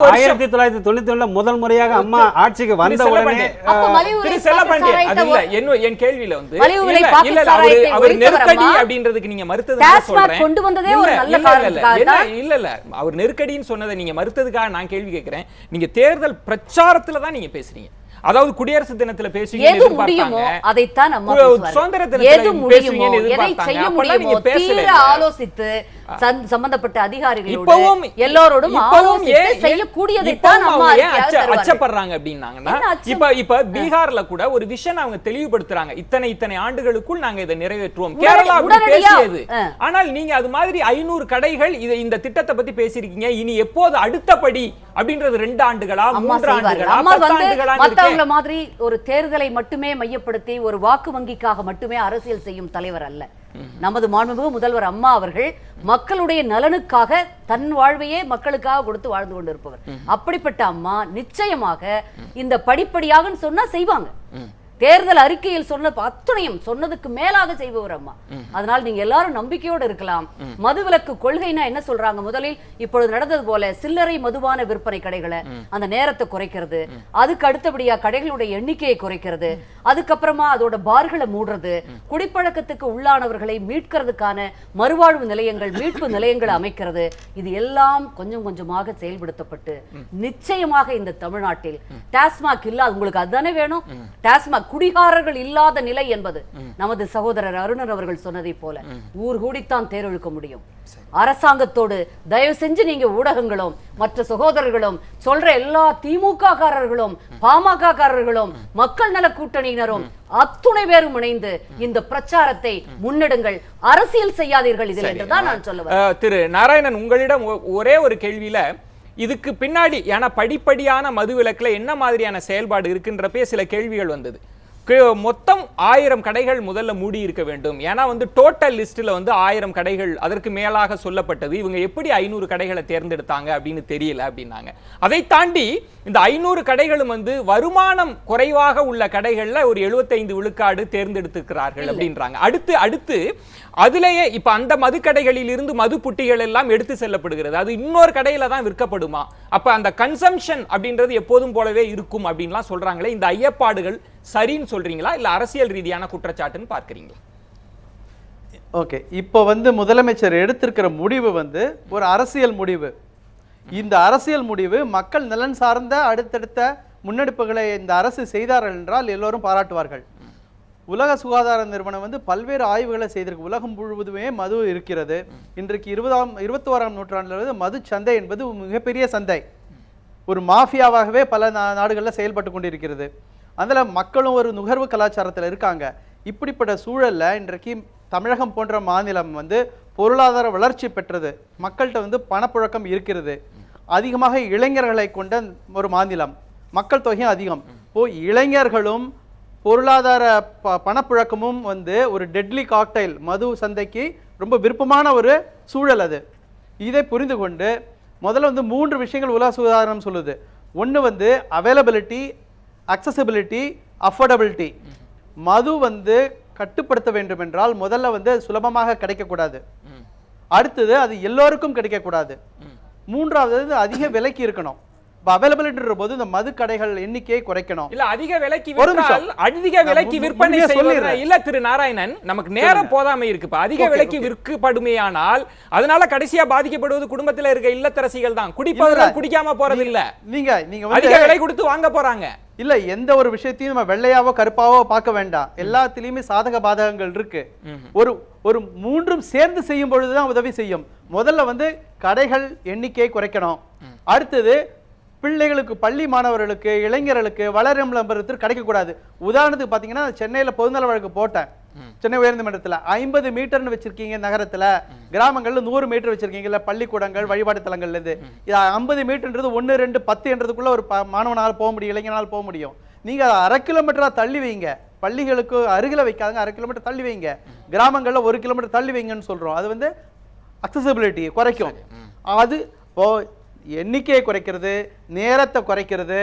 ஆயிரத்தி தொள்ளாயிரத்தி தொண்ணூத்தி ஒண்ணுல முதல் முறையாக அம்மா ஆட்சிக்கு வந்த திரு உடனே என் கேள்வியில வந்து அவரு- சாராயத்தை அவர் ஒழித்தவர் நெருக்கடி. அப்படின்றதுக்கு நீங்க மறுத்தது டாஸ்மாக் கொண்டு வந்ததே ஒரு நல்ல காரணத்துக்காக இல்ல தான். இல்ல இல்ல அவர் நெருக்கடின்னு சொன்னதை நீங்க மறுத்ததுக்காக நான் கேள்வி கேட்கிறேன் நீங்க தேர்தல் பிரச்சாரத்துல தான் நீங்க பேசுறீங்க அதாவது குடியரசு தினத்துல பேசுவீங்கன்னு எது முடியுமோ எதிர்பார்த்தாங்க அதைத்தான் நம்ம. சுதந்திர தினத்துல பேசுவீங்கன்னு எதை. செய்ய முடியுமோ தீர. ஆலோசித்து சம்பந்தப்பட்ட அதிகாரிகளோடு இப்பவும் எல்லோரோடும் அச்ச- தருவார்கள். அச்சப்படுறாங்க அப்படின்னாங்கன்னா? இப்ப இப்ப பீகார்ல கூட ஒரு விஷயம் அவங்க தெளிவுபடுத்துறாங்க. இத்தனை இத்தனை ஆண்டுகளுக்குள் நாங்க இதை நிறைவேற்றுவோம். கேரளா பேசியது. ஆனால் நீங்க அது மாதிரி ஐநூறு கடைகள் இதை இந்த திட்டத்தை பத்தி பேசியிருக்கீங்க. இனி எப்போது அடுத்தபடி அப்படின்றது ரெண்டு ஆண்டுகளா மூன்று ஆண்டுகளா மத்தவங்கள மாதிரி ஒரு தேர்தலை மட்டுமே மையப்படுத்தி ஒரு வாக்கு வங்கிக்காக மட்டுமே அரசியல் செய்யும் தலைவர் அல்ல. நமது மாண்புமிகு முதல்வர் அம்மா அவர்கள் மக்களுடைய நலனுக்காக தன் வாழ்வையே மக்களுக்காக கொடுத்து வாழ்ந்து கொண்டிருப்பவர். அப்படிப்பட்ட அம்மா நிச்சயமாக இந்த படிப்படியாக சொன்னா செய்வாங்க. தேர்தல் அறிக்கையில் சொன்ன அத்துணையும் சொன்னதுக்கு மேலாக செய்பவர் அம்மா. அதனால் நீங்க எல்லாரும் நம்பிக்கையோடு இருக்கலாம். மதுவிலக்கு கொள்கைனா என்ன சொல்றாங்க? முதலில் இப்பொழுது நடந்தது போல சில்லறை மதுபான விற்பனை கடைகளை அந்த நேரத்தை குறைக்கிறது. அதுக்கு அடுத்தபடியா கடைகளுடைய எண்ணிக்கையை குறைக்கிறது. அதுக்கப்புறமா அதோட பார்களை மூடுறது. குடிப்பழக்கத்துக்கு உள்ளானவர்களை மீட்கிறதுக்கான மறுவாழ்வு நிலையங்கள் மீட்பு நிலையங்களை அமைக்கிறது. இது எல்லாம் கொஞ்சம் கொஞ்சமாக செயல்படுத்தப்பட்டு நிச்சயமாக இந்த தமிழ்நாட்டில் டாஸ்மாக் இல்லாத உங்களுக்கு அதுதானே வேணும்? டாஸ்மாக் குடிகாரர்கள் இல்லாத நிலை என்பது நமது சகோதரர் அருணன் அவர்கள் சொன்னதை போல ஊர் கூடித்தான் தேர்வெழுக்க முடியும். அரசாங்கத்தோடு தயவு செஞ்சு நீங்க ஊடகங்களும் மற்ற சகோதரர்களும் சொல்ற எல்லா திமுக காரர்களும் பாமக காரர்களும் மக்கள் நல கூட்டணியினரும் அத்துணை பேரும் இணைந்து இந்த பிரச்சாரத்தை முன்னெடுங்கள். அரசியல் செய்யாதீர்கள் இதில் என்றுதான் நான் சொல்லுவேன் திரு நாராயணன் உங்களிடம் ஒரே ஒரு கேள்வியில இதுக்கு பின்னாடி ஏன்னா படிப்படியான மதுவிலக்குல என்ன மாதிரியான செயல்பாடு இருக்குன்றப்பே சில கேள்விகள் வந்தது. மொத்தம் ஆயிரம் கடைகள் முதல்ல மூடி இருக்க வேண்டும். ஏன்னா வந்து டோட்டல் லிஸ்ட்ல வந்து ஆயிரம் கடைகள் அதற்கு மேலாக சொல்லப்பட்டது. இவங்க எப்படி ஐநூறு கடைகளை தேர்ந்தெடுத்தாங்க அப்படின்னு தெரியல அப்படின்னாங்க. அதை தாண்டி இந்த ஐநூறு கடைகளும் வந்து வருமானம் குறைவாக உள்ள கடைகள்ல ஒரு 75 விழுக்காடு தேர்ந்தெடுத்துக்கிறார்கள் அப்படின்றாங்க. அடுத்து அடுத்து அதுலயே இப்ப அந்த மதுக்கடைகளில் இருந்து மது புட்டிகள் எல்லாம் எடுத்து செல்லப்படுகிறது. அது இன்னொரு கடையில தான் விற்கப்படுமா? அப்ப அந்த கன்சம்ஷன் அப்படின்றது எப்போதும் போலவே இருக்கும் அப்படின்லாம் சொல்றாங்களே. இந்த ஐயப்பாடுகள் சரின்னு சொல்றீங்களா இல்ல அரசியல் ரீதியான குற்றச்சாட்டுன்னு பார்க்குறீங்களா? ஓகே இப்போ வந்து முதலமைச்சர் எடுத்திருக்கிற முடிவு வந்து ஒரு அரசியல் முடிவு. இந்த அரசியல் முடிவு மக்கள் நலன் சார்ந்த அடுத்தடுத்த முன்னெடுப்புகளை இந்த அரசு செய்தார்கள் என்றால் எல்லோரும் பாராட்டுவார்கள். உலக சுகாதார நிறுவனம் வந்து பல்வேறு ஆய்வுகளை செய்திருக்கு. உலகம் முழுவதுமே மது இருக்கிறது. இன்றைக்கு இருபதாம் இருபத்தி ஓராம் நூற்றாண்டில் வந்து மது சந்தை என்பது மிகப்பெரிய சந்தை. ஒரு மாஃபியாவாகவே பல நாடுகளில் செயல்பட்டு கொண்டிருக்கிறது. அதில் மக்களும் ஒரு நுகர்வு கலாச்சாரத்தில் இருக்காங்க. இப்படிப்பட்ட சூழலில் இன்றைக்கு தமிழகம் போன்ற மாநிலம் வந்து பொருளாதார வளர்ச்சி பெற்றது. மக்கள்கிட்ட வந்து பணப்புழக்கம் இருக்கிறது. அதிகமாக இளைஞர்களை கொண்ட ஒரு மாநிலம். மக்கள் தொகையும் அதிகம். இப்போ இளைஞர்களும் பொருளாதார ப பணப்புழக்கமும் வந்து ஒரு டெட்லி காக்டைல் மது சந்தைக்கு ரொம்ப விருப்பமான ஒரு சூழல் அது. இதை புரிந்து கொண்டு முதல்ல வந்து மூன்று விஷயங்கள் உலக சுகாதாரம் சொல்லுது. ஒன்று வந்து அவைலபிலிட்டி அக்சசபிலிட்டி அஃபோர்டபிலிட்டி மது வந்து கட்டுப்படுத்த வேண்டும் என்றால் முதல்ல வந்து சுலபமாக கிடைக்கக்கூடாது. அடுத்தது அது எல்லோருக்கும் கிடைக்கக்கூடாது. மூன்றாவது அதிக விலைக்கு இருக்கணும். இப்போ அவைலபிலிட்டின்ற போது இந்த மது கடைகள் எண்ணிக்கையை குறைக்கணும். இல்ல அதிக விலைக்கு ஒரு. அதிக விலைக்கு விற்பனை சொல்லிடுறேன். இல்ல திரு நாராயணன் நமக்கு நேரம் போதாமை இருக்கு. இப்ப அதிக விலைக்கு. விற்கப்படுமேயானால் அதனால கடைசியா பாதிக்கப்படுவது குடும்பத்துல இருக்க இல்லத்தரசிகள் தான். குடிப்பவர்கள். குடிக்காம போறது இல்ல நீங்க நீங்க அதிக விலை கொடுத்து வாங்க போறாங்க. இல்ல எந்த ஒரு விஷயத்தையும் நம்ம வெள்ளையாவோ கருப்பாவோ பார்க்க வேண்டாம். எல்லாத்துலயுமே சாதக பாதகங்கள் இருக்கு. ஒரு ஒரு மூன்றும் சேர்ந்து செய்யும் பொழுதுதான் உதவி செய்யும். முதல்ல வந்து கடைகள் எண்ணிக்கையை குறைக்கணும். அடுத்தது பிள்ளைகளுக்கு பள்ளி மாணவர்களுக்கு இளைஞர்களுக்கு வளரும் விளம்பரத்தில் கிடைக்கக்கூடாது. உதாரணத்துக்கு பார்த்தீங்கன்னா சென்னையில பொதுநல வழக்கு போட்டேன். சென்னை உயர்நீதிமன்றத்துல ஐம்பது மீட்டர்னு வச்சிருக்கீங்க நகரத்துல. கிராமங்கள்ல நூறு மீட்டர் வச்சிருக்கீங்கல்ல பள்ளிக்கூடங்கள் வழிபாட்டு தலங்கள்ல இருந்து இது ஐம்பது மீட்டர்ன்றது ஒன்று ரெண்டு பத்து என்றதுக்குள்ள ஒரு மாணவனால் போக முடியும் இளைஞனால் போக முடியும். நீங்க அதை அரை கிலோமீட்டரா தள்ளி வைங்க. பள்ளிகளுக்கு அருகில வைக்காதுங்க அரை கிலோமீட்டர் தள்ளி வைங்க. கிராமங்கள்ல ஒரு கிலோமீட்டர் தள்ளி வைங்கன்னு சொல்றோம். அது வந்து அக்சசபிலிட்டி குறைக்கும். அது இப்போ எண்ணிக்கையை குறைக்கிறது நேரத்தை குறைக்கிறது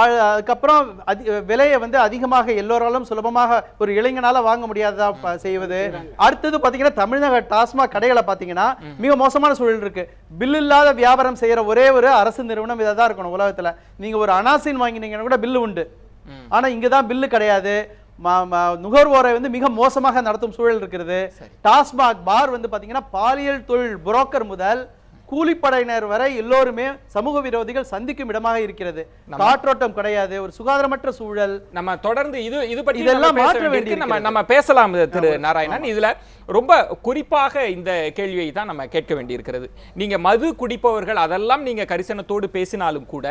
அதுக்கப்புறம் அதி விலையை வந்து அதிகமாக எல்லோராலும் சுலபமாக ஒரு இளைஞனால வாங்க முடியாததா செய்வது. அடுத்தது பாத்தீங்கன்னா தமிழக டாஸ்மாக் கடைகளை பாத்தீங்கன்னா மிக மோசமான சூழல் இருக்கு. பில் இல்லாத வியாபாரம் செய்யற ஒரே ஒரு அரசு நிறுவனம் இதை தான் இருக்கணும் உலகத்துல. நீங்க ஒரு அனாசின் வாங்கினீங்கன்னா கூட பில்லு உண்டு. ஆனா இங்க தான் பில்லு கிடையாது. நுகர்வோரை வந்து மிக மோசமாக நடத்தும் சூழல் இருக்கிறது. டாஸ்மாக் பார் வந்து பாத்தீங்கன்னா பாலியல் தொழில் புரோக்கர் முதல் கூலிப்படையினர் வரை எல்லோருமே சமூக விரோதிகள் சந்திக்கும் இடமாக இருக்கிறது. காற்றோட்டம் கிடையாது ஒரு சுகாதாரமற்ற சூழல். நம்ம தொடர்ந்து இது இது பற்றி இதெல்லாம் மாற்ற வேண்டியிருக்கு. நம்ம. நம்ம பேசலாம் திரு நாராயணன். இதுல ரொம்ப குறிப்பாக இந்த கேள்வியை தான் நம்ம கேட்க வேண்டியிருக்கிறது. நீங்க மது குடிப்பவர்கள் அதெல்லாம் நீங்க கரிசனத்தோடு பேசினாலும் கூட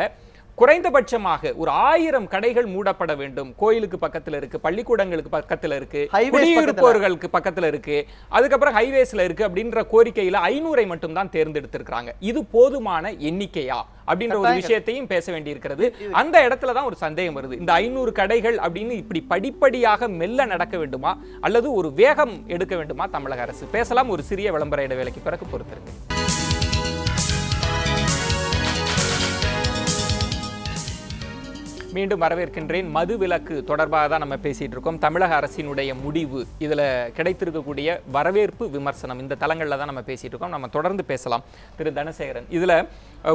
குறைந்தபட்சமாக ஒரு ஆயிரம் கடைகள் மூடப்பட வேண்டும். கோயிலுக்கு பக்கத்துல இருக்கு பள்ளிக்கூடங்களுக்கு பக்கத்துல இருக்கு குடியிருப்பவர்களுக்கு பக்கத்துல இருக்கு. அதுக்கப்புறம் ஹைவேஸ்ல இருக்கு அப்படின்ற கோரிக்கையில ஐநூறை மட்டும் தான் தேர்ந்தெடுத்திருக்கிறாங்க. இது போதுமான எண்ணிக்கையா? அப்படின்ற ஒரு விஷயத்தையும் பேச வேண்டியிருக்கிறது. அந்த இடத்துல தான் ஒரு சந்தேகம் வருது. இந்த ஐநூறு கடைகள் அப்படின்னு இப்படி படிப்படியாக மெல்ல நடக்க வேண்டுமா? அல்லது ஒரு வேகம் எடுக்க வேண்டுமா தமிழக அரசு? பேசலாம். ஒரு சிறிய விளம்பர இடைவேளைக்கு பிறகு பொறுத்திருக்கு. மீண்டும் வரவேற்கின்றேன். மது விலக்கு தொடர்பாக தான் நம்ம பேசிட்டு இருக்கோம். தமிழக அரசினுடைய முடிவு இதுல கிடைத்திருக்கக்கூடிய வரவேற்பு விமர்சனம் இந்த தளங்கள்ல தான் நம்ம பேசிட்டு இருக்கோம். நம்ம தொடர்ந்து பேசலாம். திரு தனசேகரன் இதுல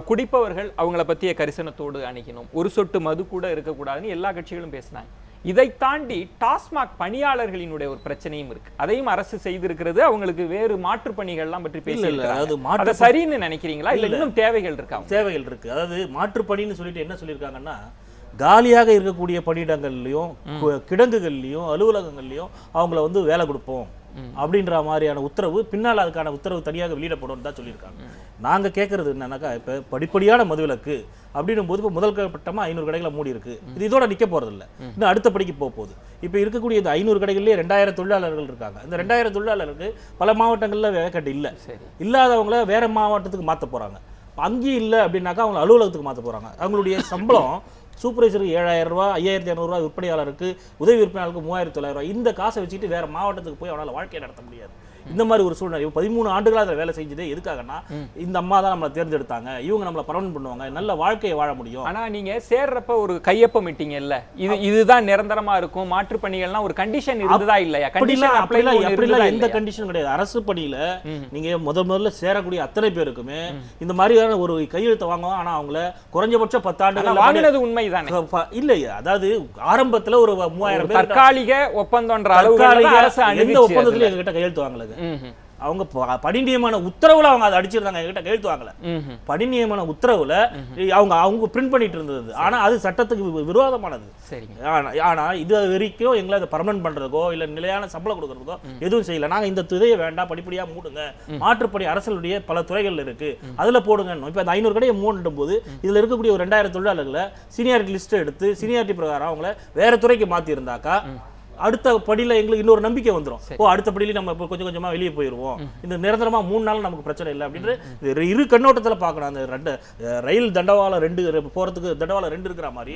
குடிப்பவர்கள் அவங்கள பற்றிய கரிசனத்தோடு அணுகினோம். ஒரு சொட்டு மது கூட இருக்கக்கூடாதுன்னு எல்லா கட்சிகளும் பேசினாங்க. இதை தாண்டி டாஸ்மாக் பணியாளர்களினுடைய ஒரு பிரச்சனையும் இருக்கு. அதையும் அரசு செய்திருக்கிறது. அவங்களுக்கு வேறு மாற்று பணிகள்லாம் பற்றி இல்ல, இல்ல, பேசி அதாவது மாற்று அதை சரின்னு நினைக்கிறீங்களா? இல்ல. இன்னும் தேவைகள் இருக்கா? தேவைகள் இருக்கு. அதாவது மாற்றுப்பணின்னு சொல்லிட்டு என்ன சொல்லியிருக்காங்கன்னா காலியாக இருக்கக்கூடிய பணியிடங்கள்லையும் கிடங்குகள்லையும் அலுவலகங்கள்லையும் அவங்கள வந்து வேலை கொடுப்போம். அப்படின்ற மாதிரியான உத்தரவு பின்னால் அதுக்கான உத்தரவு தனியாக வெளியிடப்படும் தான் சொல்லியிருக்காங்க. நாங்க கேட்கறது என்னன்னாக்கா இப்ப படிப்படியான மதுவிலக்கு அப்படின்னும் போது இப்போ முதல் கட்டமா ஐநூறு கடைகளை மூடி இருக்கு. இது இதோட நிக்க போறது இல்ல இன்னும் அடுத்த படிக்கு போக போகுது. இப்போ இருக்கக்கூடிய இந்த ஐநூறு கடைகள்லயே ரெண்டாயிரம் தொழிலாளர்கள் இருக்காங்க. இந்த ரெண்டாயிரம் தொழிலாளருக்கு பல மாவட்டங்கள்ல வேக்கட்டு இல்ல. இல்லாதவங்கள வேற மாவட்டத்துக்கு மாத்த போறாங்க. அங்கேயும் இல்லை அப்படின்னாக்கா அவங்க அலுவலகத்துக்கு மாத்த போறாங்க. அவங்களுடைய சம்பளம் சூப்பர்வைசருக்கு ஏழாயிரம் ரூபாய் ஐயாயிரத்தி இரநூறுவா விற்பனையாளருக்கு உதவி விற்பனையாளருக்கு மூவாயிரத்தி தொள்ளாயிரம் இந்த காசை வச்சுட்டு வேற மாவட்டத்துக்கு போய் அவனால் வாழ்க்கையை நடத்த முடியாது. இந்த மாதிரி ஒரு சூழ்நிலை. இப்போ பதிமூணு ஆண்டுகளா அதில் வேலை செஞ்சது. எதுக்காகன்னா இந்த அம்மா தான் நம்மளை தேர்ந்தெடுத்தாங்க. இவங்க நம்மளை பரவன் பண்ணுவாங்க. நல்ல வாழ்க்கையை வாழ முடியும். ஆனா நீங்க சேர்றப்ப ஒரு கையொப்பம் இட்டீங்கல்ல இது இதுதான் நிரந்தரமா இருக்கும். மாற்று பணிகள்லாம் ஒரு கண்டிஷன் இருந்ததா இல்லையா? கண்டிஷன் அப்படிலாம் அப்படிலாம் எந்த இல்லையா? கண்டிஷனும் கிடையாது. அரசு பணியில நீங்க முதல் முதல்ல சேரக்கூடிய அத்தனை பேருக்குமே இந்த மாதிரியான ஒரு கையெழுத்தை வாங்குவோம் ஆனா அவங்கள குறைஞ்சபட்ச ஆனா பத்தாண்டுகள் வாங்கினது உண்மைதானே? இல்லையா அதாவது ஆரம்பத்துல ஒரு மூவாயிரம் தற்காலிக ஒப்பந்தம்ன்ற அளவுக்கு அரசு எந்த ஒப்பந்தத்துல. எங்ககிட்ட கையெழுத்து வாங்கலது. அவங்க ப- பணி நியமன உத்தரவுல அவங்க அதை அடிச்சிருந்தாங்க. எங்ககிட்ட கையெழுத்து வாங்கல. ம்ஹும். பணி நியமன உத்தரவுல அவங்க அவங்க பிரிண்ட் பண்ணிட்டு இருந்தது. ஆனா அது சட்டத்துக்கு விரோதமானது. சரிங்க. ஆனா இது வரைக்கும் எங்களை அதை பர்மனன்ட் பண்றதுக்கோ இல்ல நிலையான சம்பளம் கொடுக்கறதுக்கோ எதுவும் செய்யல. நாங்க இந்த துறையை வேண்டாம் படிப்படியா மூடுங்க. மாற்றுப்பணி அரசுடைய பல துறைகள் இருக்கு. அதுல போடுங்க. இப்ப அந்த ஐநூறு கடையை மூடும் போது இதுல இருக்கக்கூடிய ஒரு ரெண்டாயிரம் தொழிலாளர்களை சீனியாரிட்டி லிஸ்ட் எடுத்து சீனியாரிட்டி பிரகாரம் அவங்கள வேற துறைக்கு மாத்தி இருந்தாக்கா அடுத்த படியில எங்களுக்கு இன்னொரு நம்பிக்கை வந்துரும். ஓ அடுத்த படியில நம்ம இப்போ கொஞ்சம் கொஞ்சமா வெளியே போயிருவோம். இந்த நிரந்தரமா மூணு நாள் நமக்கு பிரச்சனை இல்லை அப்படின்ற இது இரு கண்ணோட்டத்துல பார்க்கணும் அந்த ரெண்டு ரயில் தண்டவாளம் ரெண்டு போறதுக்கு தண்டவாளம் ரெண்டு இருக்கிற மாதிரி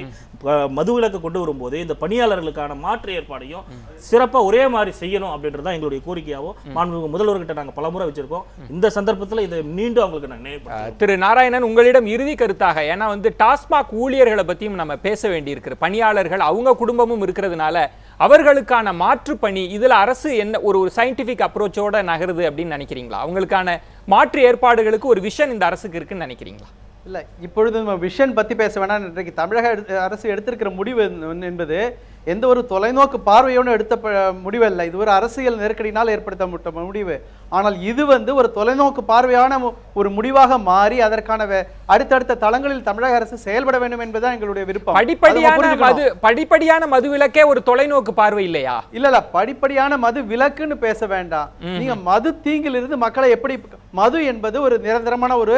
மதுவிலக்கு கொண்டு வரும்போது இந்த பணியாளர்களுக்கான மாற்று ஏற்பாடையும் சிறப்பா ஒரே மாதிரி செய்யணும் அப்படின்றது தான் எங்களுடைய கோரிக்கையாகவும் மாண்புமிகு முதல்வர்கிட்ட நாங்க பலமுறை வச்சிருக்கோம். இந்த சந்தர்ப்பத்துல இதை மீண்டும் அவங்களுக்கு நான் நினைவு திரு நாராயணன் உங்களிடம் இறுதி கருத்தாக ஏன்னா வந்து டாஸ்மாக் ஊழியர்களை பத்தியும் நம்ம பேச வேண்டியிருக்கு பணியாளர்கள் அவங்க குடும்பமும் இருக்கிறதுனால அவர்களுக்கான மாற்று பணி இதில் அரசு என்ன ஒரு ஒரு சயின்டிஃபிக் அப்ரோச்சோட நகருது அப்படின்னு நினைக்கிறீங்களா? அவங்களுக்கான மாற்று ஏற்பாடுகளுக்கு ஒரு விஷன் இந்த அரசுக்கு இருக்குன்னு நினைக்கிறீங்களா? இல்லை இப்பொழுது நம்ம விஷன் பற்றி பேச வேணாம் இன்றைக்கு தமிழக அரசு எடுத்திருக்கிற முடிவு என்பது எந்த ஒரு தொலைநோக்கு பார்வையோடு எடுத்த ப- முடிவு அல்ல இது ஒரு அரசியல் நெருக்கடியினால் ஏற்படுத்தப்பட்ட முடிவு. ஆனால் இது வந்து ஒரு தொலைநோக்கு பார்வையான ஒரு முடிவாக மாறி அதற்கான அடுத்தடுத்த தளங்களில் தமிழக அரசு செயல்பட வேண்டும் என்பதுதான் எங்களுடைய விருப்பம். படிப்படியான. மது படிப்படியான மதுவிலக்கே ஒரு தொலைநோக்கு பார்வை இல்லையா? இல்ல இல்ல. படிப்படியான மது விலக்குன்னு பேச வேண்டாம். நீங்க மது தீங்கிலிருந்து மக்களை எப்படி மது என்பது ஒரு நிரந்தரமான ஒரு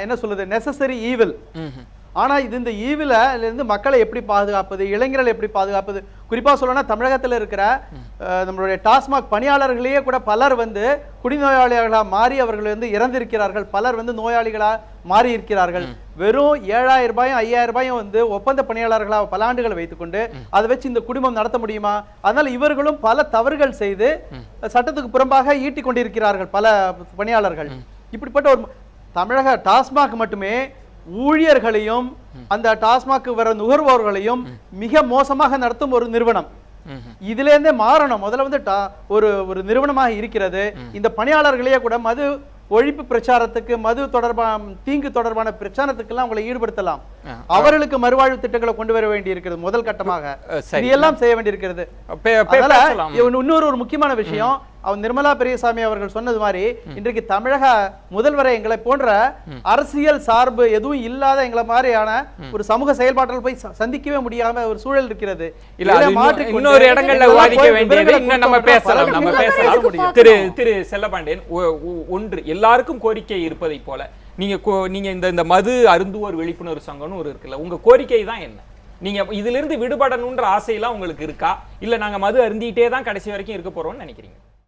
என்ன சொல்லுது நெசசரி ஈவில் ஆனா இது இந்த ஈவில இருந்து மக்களை எப்படி பாதுகாப்பது இளைஞர்களை எப்படி பாதுகாப்பது? குறிப்பா சொல்லணும்னா தமிழகத்துல இருக்கிற நம்மளுடைய டாஸ்மாக் பணியாளர்களையே கூட பலர் வந்து குடிநோயாளிகளா மாறி அவர்கள் வந்து இறந்திருக்கிறார்கள். பலர் வந்து நோயாளிகளா மாறி இருக்கிறார்கள். வெறும் ஏழாயிரம் ரூபாயும் ஐயாயிரம் ரூபாயும் வந்து ஒப்பந்த பணியாளர்களா பல ஆண்டுகளை வைத்துக்கொண்டு அதை வச்சு இந்த குடும்பம் நடத்த முடியுமா? அதனால இவர்களும் பல தவறுகள் செய்து சட்டத்துக்கு புறம்பாக ஈட்டிக் கொண்டிருக்கிறார்கள் பல பணியாளர்கள். இப்படிப்பட்ட ஒரு தமிழக டாஸ்மாக் மட்டுமே ஊழியர்களையும் அந்த டாஸ்மாக் வர நுகர்வோர்களையும் மிக மோசமாக நடத்தும் ஒரு நிறுவனம். இதுல இருந்தே மாறணும். முதல்ல வந்து ஒரு ஒரு நிறுவனமாக இருக்கிறது. இந்த பணியாளர்களையே கூட மது ஒழிப்பு பிரச்சாரத்துக்கு மது தொடர்பான தீங்கு தொடர்பான பிரச்சாரத்துக்கெல்லாம் அவங்களை ஈடுபடுத்தலாம். அவர்களுக்கு மறுவாழ்வு திட்டங்களை கொண்டு வர வேண்டி இருக்கிறது முதல் கட்டமாக. அஹ், சரி. இது எல்லாம் செய்ய வேண்டியிருக்கிறது. இன்னொரு ஒரு முக்கியமான விஷயம். அவன் நிர்மலா பெரியசாமி அவர்கள் சொன்னது மாதிரி இன்றைக்கு தமிழக முதல்வரை எங்களை போன்ற அரசியல் சார்பு எதுவும் இல்லாத எங்களை மாதிரியான ஒரு சமூக செயல்பாட்டில் போய் சந்திக்கவே முடியாம ஒரு சூழல் இருக்கிறது. இல்ல இன்னொரு இடங்கள்ல விவாதிக்க வேண்டியது. நம்ம பேசலாம் நம்ம பேசலாம். திரு திரு செல்லபாண்டியன் ஒன்று எல்லாருக்கும் கோரிக்கை இருப்பதை போல. நீங்க நீங்க இந்த இந்த மது அருந்துவோர் விழிப்புணர்வு சங்கம்னு ஒரு இருக்குல்ல உங்க கோரிக்கை தான் என்ன? நீங்க இதிலிருந்து விடுபடணுன்ற ஆசையெல்லாம் உங்களுக்கு இருக்கா? இல்ல நாங்க மது அருந்திட்டே தான் கடைசி வரைக்கும் இருக்க போறோம்னு நினைக்கிறீங்க?